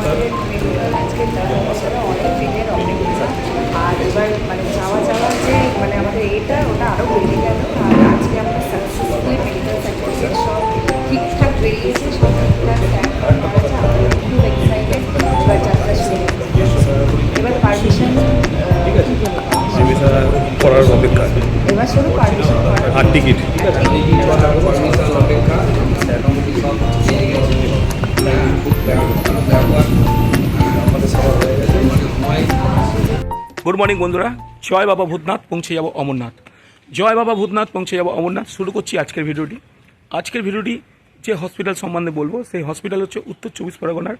আজকে তারা অনেক দিনের অপেক্ষা আর এবার মানে যাওয়া যাওয়া যে মানে আমাদের এটা ওটা আরও বেড়ে গেল আর আজকে আমরা সব ঠিকঠাক বেরিয়েছে সব ঠিকঠাক আছে। এবার যাত্রা শুরু এবার পারমিশন অপেক্ষা এবার শুরু পারমিশন আর টিকিট গুড মর্নিং বন্ধুরা। জয় বাবা ভূতনাথ, পৌঁছে যাব অমরনাথ। জয় বাবা ভূতনাথ, পৌঁছে যাব অমরনাথ। শুরু করছি আজকের ভিডিওটি। আজকের ভিডিওটি যে হসপিটাল সম্বন্ধে বলব, সেই হসপিটাল হচ্ছে উত্তর চব্বিশ পরগনার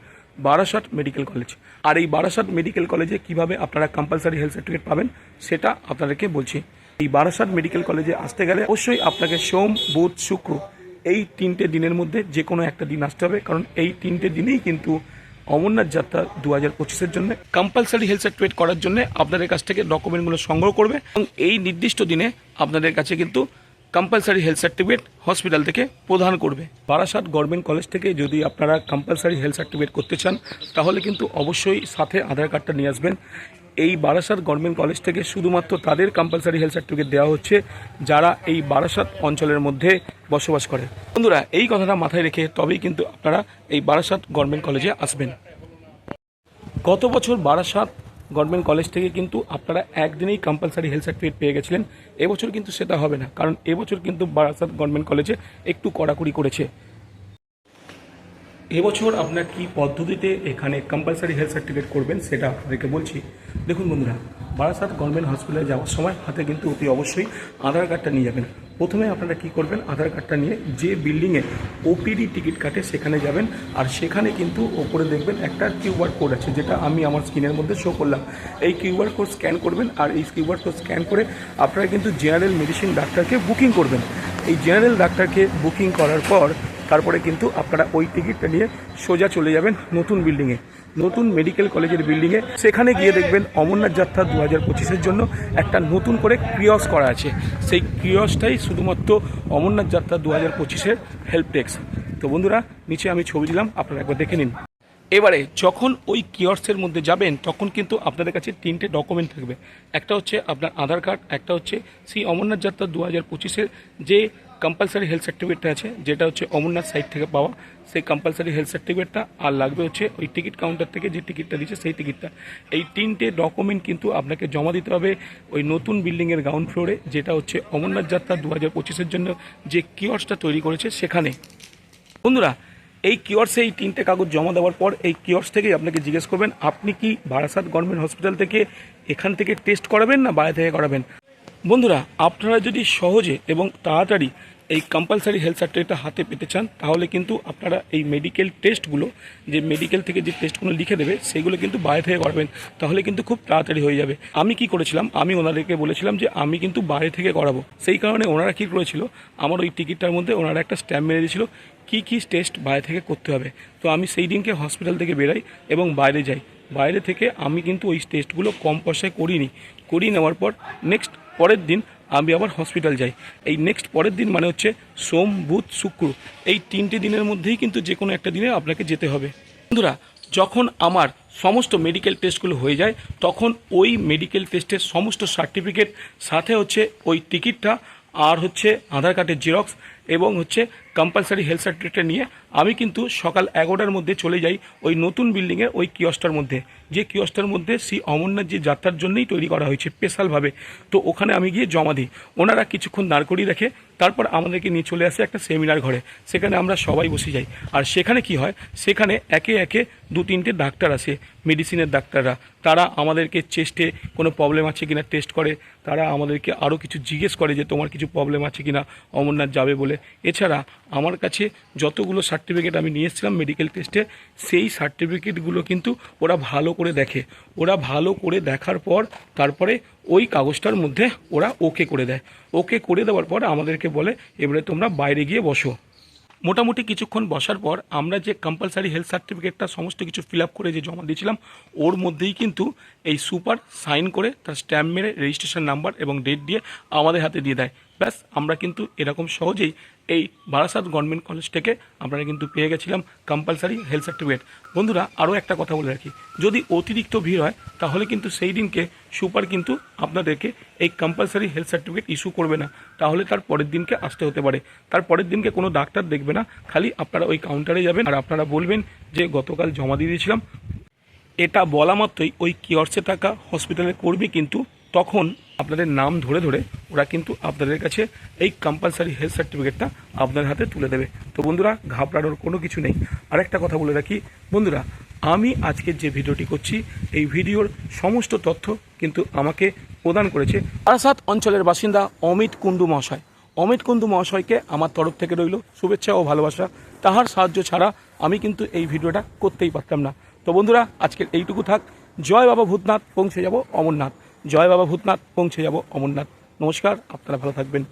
বারাসাত মেডিকেল কলেজ আর এই বারাসাত মেডিকেল কলেজে কীভাবে আপনারা কম্পালসারি হেলথ সার্টিফিকেট পাবেন, সেটা আপনাদেরকে বলছি। এই বারাসাত মেডিকেল কলেজে আসতে গেলে অবশ্যই আপনাকে সোম, বুধ, শুক্র এই তিনটে দিনের মধ্যে যে কোনো একটা দিন আসতে হবে। কারণ এই তিনটে দিনেই কিন্তু অমরনাথ যাত্রা দু হাজার পঁচিশের জন্য। কম্পালসারি হেলথ সার্টিফিকেট করার জন্য আপনাদের কাছ থেকে ডকুমেন্টগুলো সংগ্রহ করবে এবং এই নির্দিষ্ট দিনে আপনাদের কাছে কিন্তু কম্পালসারি হেলথ সার্টিফিকেট হসপিটাল থেকে প্রদান করবে। বারাসাত গভর্নমেন্ট কলেজ থেকে যদি আপনারা কম্পালসারি হেলথ সার্টিফিকেট করতে চান, তাহলে কিন্তু অবশ্যই সাথে আধার কার্ডটা নিয়ে আসবেন। এই বারাসাত গভর্নমেন্ট কলেজ থেকে শুধুমাত্র তাদের কম্পালসারি হেলথ সার্টিফিকেট দেওয়া হচ্ছে, যারা এই বারাসাত অঞ্চলের মধ্যে বসবাস করে। বন্ধুরা, এই কথাটা মাথায় রেখে তবেই কিন্তু আপনারা এই বারাসাত গভর্নমেন্ট কলেজে আসবেন। গত বছর বারাসাত গভর্নমেন্ট কলেজ থেকে কিন্তু আপনারা একদিনেই কম্পালসারি হেলথ সার্টিফিকেট পেয়ে গেছিলেন। এবছর কিন্তু সেটা হবে না, কারণ এবছর কিন্তু বারাসাত গভর্নমেন্ট কলেজে একটু কড়াকড়ি করেছে। এবছর আপনার কি পদ্ধতিতে এখানে কম্পালসারি হেলথ সার্টিফিকেট করবেন সেটা আপনাদেরকে বলছি। দেখুন বন্ধুরা, বারাসাত গভর্নমেন্ট হসপিটালে যাওয়ার সময় হাতে কিন্তু অতি অবশ্যই আধার কার্ডটা নিয়ে যাবেন। প্রথমে আপনারা কি করবেন, আধার কার্ডটা নিয়ে যে বিল্ডিংয়ে ওপিডি টিকিট কাটে সেখানে যাবেন আর সেখানে কিন্তু ওপরে দেখবেন একটা কিউআর কোড আছে যেটা আমি আমার স্ক্রিনের মধ্যে শো করলাম। এই কিউআর কোড স্ক্যান করবেন আর এই কিউআর কোড স্ক্যান করে আপনারা কিন্তু জেনারেল মেডিসিন ডাক্তারকে বুকিং করবেন। এই জেনারেল ডাক্তারকে বুকিং করার পর তারপরে কিন্তু আপনারা ওই টিকিটটা নিয়ে সোজা চলে যাবেন নতুন বিল্ডিংয়ে, নতুন মেডিকেল কলেজের বিল্ডিংয়ে। সেখানে গিয়ে দেখবেন অমরনাথ যাত্রা দু হাজার পঁচিশের জন্য একটা নতুন করে ক্রিয়স করা আছে। সেই ক্রিয়সটাই শুধুমাত্র অমরনাথ যাত্রা দু হাজার পঁচিশের হেল্প তো বন্ধুরা, নিচে আমি ছবি দিলাম, আপনারা একবার দেখে নিন। এবারে যখন ওই কিয়র্সের মধ্যে যাবেন, তখন কিন্তু আপনাদের কাছে তিনটে ডকুমেন্ট থাকবে। একটা হচ্ছে আপনার আধার কার্ড একটা হচ্ছে সেই অমরনাথ যাত্রা দু হাজার পঁচিশের যে কম্পালসারি হেলথ সার্টিফিকেটটা আছে, যেটা হচ্ছে অমরনাথ সাইট থেকে পাওয়া। সেই কম্পালসারি হেলথ সার্টিফিকেটটা আর লাগবে হচ্ছে ওই টিকিট কাউন্টার থেকে যে টিকিটটা দিচ্ছে সেই টিকিটটা এই তিনটে ডকুমেন্ট কিন্তু আপনাকে জমা দিতে হবে ওই নতুন বিল্ডিংয়ের গ্রাউন্ড ফ্লোরে যেটা হচ্ছে অমরনাথ যাত্রা দু হাজার পঁচিশের জন্য যে কিয়র্সটা তৈরি করেছে সেখানে। বন্ধুরা, এই কিয়র্সে এই তিনটে কাগজ জমা দেওয়ার পর এই কিয়র্স থেকেই আপনাকে জিজ্ঞেস করবেন, আপনি কি বারাসাত গভর্নমেন্ট হসপিটাল থেকে এখান থেকে টেস্ট করাবেন না বাইরে থেকে করাবেন? বন্ধুরা, আপনারা যদি সহজে এবং তাড়াতাড়ি এই কম্পালসারি হেলথ সার্টিফিকেটটা হাতে পেতে চান, তাহলে কিন্তু আপনারা এই মেডিকেল টেস্টগুলো যে মেডিকেল থেকে যে টেস্টগুলো লিখে দেবে, সেগুলো কিন্তু বাইরে থেকে করাবেন। তাহলে কিন্তু খুব তাড়াতাড়ি হয়ে যাবে। আমি কি করেছিলাম? আমি ওনাদেরকে বলেছিলাম যে, আমি কিন্তু বাইরে থেকে করাবো। সেই কারণে ওনারা কী করেছিল? আমার ওই টিকিটটার মধ্যে ওনারা একটা স্ট্যাম্প মেরে দিয়েছিল, কী কী টেস্ট বাইরে থেকে করতে হবে। তো আমি সেই দিনকে হসপিটাল থেকে বেরাই এবং বাইরে যাই। বাইরে থেকে আমি কিন্তু ওই টেস্টগুলো কম পয়সায় করিনি। করিয়ে নেওয়ার পর নেক্সট পরের দিন আমি আবার হসপিটাল যাই। এই নেক্সট পরের দিন মানে হচ্ছে সোম, বুধ, শুক্র। এই তিনটে দিনের মধ্যেই কিন্তু যে কোনো একটা দিনে আপনাকে যেতে হবে। বন্ধুরা, যখন আমার সমস্ত মেডিকেল টেস্টগুলো হয়ে যায়, তখন ওই মেডিকেল টেস্টের সমস্ত সার্টিফিকেট সাথে হচ্ছে ওই টিকিটটা আর হচ্ছে আধার কার্ডের জেরক্স এবং হচ্ছে কম্পালসারি হেলথ সার্টিফিকেটটা নিয়ে আমি কিন্তু সকাল এগারোটার মধ্যে চলে যাই ওই নতুন বিল্ডিংয়ে ওই কিয়সটার মধ্যে। যে কিয়সটার মধ্যে শ্রী অমরনাথ যে যাত্রার জন্যই তৈরি করা হয়েছে স্পেশালভাবে তো ওখানে আমি গিয়ে জমা দিই। ওনারা কিছুক্ষণ দাঁড় করিয়ে রাখে তারপর আমাদেরকে নিয়ে চলে আসে একটা সেমিনার ঘরে। সেখানে আমরা সবাই বসে যাই। আর সেখানে কি হয়, সেখানে একে একে দু তিনটে ডাক্তার আসে মেডিসিনের ডাক্তাররা তারা আমাদেরকে চেস্টে কোনো প্রবলেম আছে কিনা টেস্ট করে। তারা আমাদেরকে আরও কিছু জিজ্ঞেস করে যে তোমার কিছু প্রবলেম আছে কিনা, অমরনাথ যাবে বলে। এছাড়া আমার কাছে যতগুলো সার্টিফিকেট আমি নিয়ে এসেছিলাম মেডিকেল টেস্টে সেই সার্টিফিকেটগুলো কিন্তু ওরা ভালো করে দেখে। ওরা ভালো করে দেখার পর, তারপরে ওই কাগজটার মধ্যে ওরা ওকে করে দেয়। ওকে করে দেওয়ার পর আমাদেরকে বলে, এবারে তোমরা বাইরে গিয়ে বসো। মোটামুটি কিছুক্ষণ বসার পর আমরা যে কম্পালসারি হেলথ সার্টিফিকেটটা সমস্ত কিছু ফিল আপ করে যে জমা দিয়েছিলাম, ওর মধ্যেই কিন্তু এই সুপার সাইন করে তার স্ট্যাম্প মেরে রেজিস্ট্রেশন নাম্বার এবং ডেট দিয়ে আমাদের হাতে দিয়ে দেয়। ব্যাস, আমরা কিন্তু এরকম সহজেই এই বারাসাত গভর্নমেন্ট কলেজ থেকে আপনারা কিন্তু পেয়ে গেছিলাম কম্পালসারি হেলথ সার্টিফিকেট বন্ধুরা, আরও একটা কথা বলে রাখি। যদি অতিরিক্ত ভিড় হয়, তাহলে কিন্তু সেই দিনকে সুপার কিন্তু আপনাদেরকে এই কম্পালসারি হেলথ সার্টিফিকেট ইস্যু করবে না। তাহলে তার পরের দিনকে আসতে হতে পারে। তার পরের দিনকে কোনো ডাক্তার দেখবে না, খালি আপনারা ওই কাউন্টারে যাবেন আর আপনারা বলবেন যে, গতকাল জমা দিয়ে দিয়েছিলাম। এটা বলা মাত্রই ওই কিয়র্সে থাকা হসপিটালের কর্মী কিন্তু তখন আপনাদের নাম ধরে ধরে ওরা কিন্তু আপনাদের কাছে এই কম্পালসারি হেলথ সার্টিফিকেটটা আপনার হাতে তুলে দেবে। তো বন্ধুরা, ঘাবড়ানোর কোনো কিছু নেই। আরেকটা কথা বলে রাখি। বন্ধুরা, আমি আজকের যে ভিডিওটি করছি, এই ভিডিওর সমস্ত তথ্য কিন্তু আমাকে প্রদান করেছে আরাসাত অঞ্চলের বাসিন্দা অমিত কুণ্ডু মহাশয়। অমিত কুণ্ডু মহাশয়কে আমার তরফ থেকে রইল শুভেচ্ছা ও ভালোবাসা। তাহার সাহায্য ছাড়া আমি কিন্তু এই ভিডিওটা করতেই পারতাম না। তো বন্ধুরা, আজকের এইটুকু থাক। জয় বাবা ভূতনাথ, পৌঁছে যাব অমরনাথ। জয় বাবা ভূতনাথ পৌঁছে যাব অমরনাথ। নমস্কার আপনারা ভালো থাকবেন।